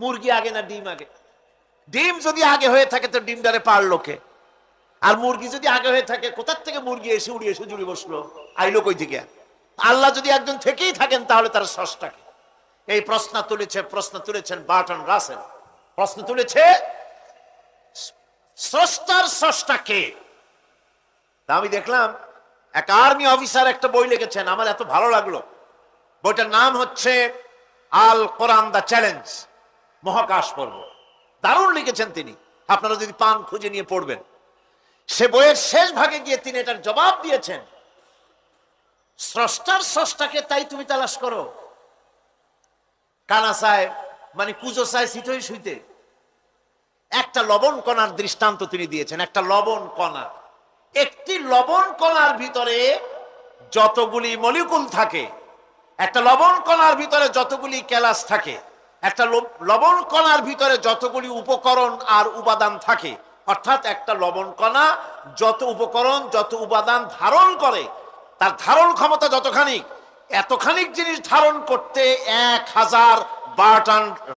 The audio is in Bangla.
মুরগি আগে না ডিম আগে? ডিম যদি আগে হয়ে থাকে তো ডিমটারে পারল কে? আর মুরগি যদি আগে হয়ে থাকে, কোথার থেকে মুরগি এসে উড়ি এসে জুড়ে বসল? আইলো কই থেকে? আল্লাহ যদি একজন থেকেই থাকেন, তাহলে তার সষ্টাকে এই প্রশ্ন তুলেছে, প্রশ্ন তুলেছেন বার্টন রাসেল। প্রশ্ন তুলেছে, স্রষ্টার স্রষ্টা কে? তা আমি দেখলাম, এক আর্মি অফিসার একটা বই লিখেছেন, আমার এত ভালো লাগল। বইটার নাম হচ্ছে আল কোরআন দা চ্যালেঞ্জ। মহাকাশ পর্ব। দারুণ লিখেছেন তিনি। আপনারা যদি পান, খুঁজে নিয়ে পড়বেন। সে বইয়ের শেষ ভাগে গিয়ে তিনি এটার জবাব দিয়েছেন। স্রষ্টার স্রষ্টাকে তাই তুমি তালাশ করো। কানা চায় মানে কুজো চায় শীতই শুইতে একটা লবণ কণার দৃষ্টান্ত তিনি দিয়েছেন, একটা লবণ কণা। একটি লবণ কণার ভিতরে যতগুলি মলিকুল থাকে, একটা লবণ কণার ভিতরে যতগুলি ক্যালাস থাকে একটা লবণ কণার ভিতরে যতগুলি উপকরণ আর উপাদান থাকে, অর্থাৎ একটা লবণ কণা যত উপকরণ, যত উপাদান ধারণ করে, তার ধারণ ক্ষমতা যতখানি এতখানিক জিনিস ধারণ করতে এক হাজার বারটান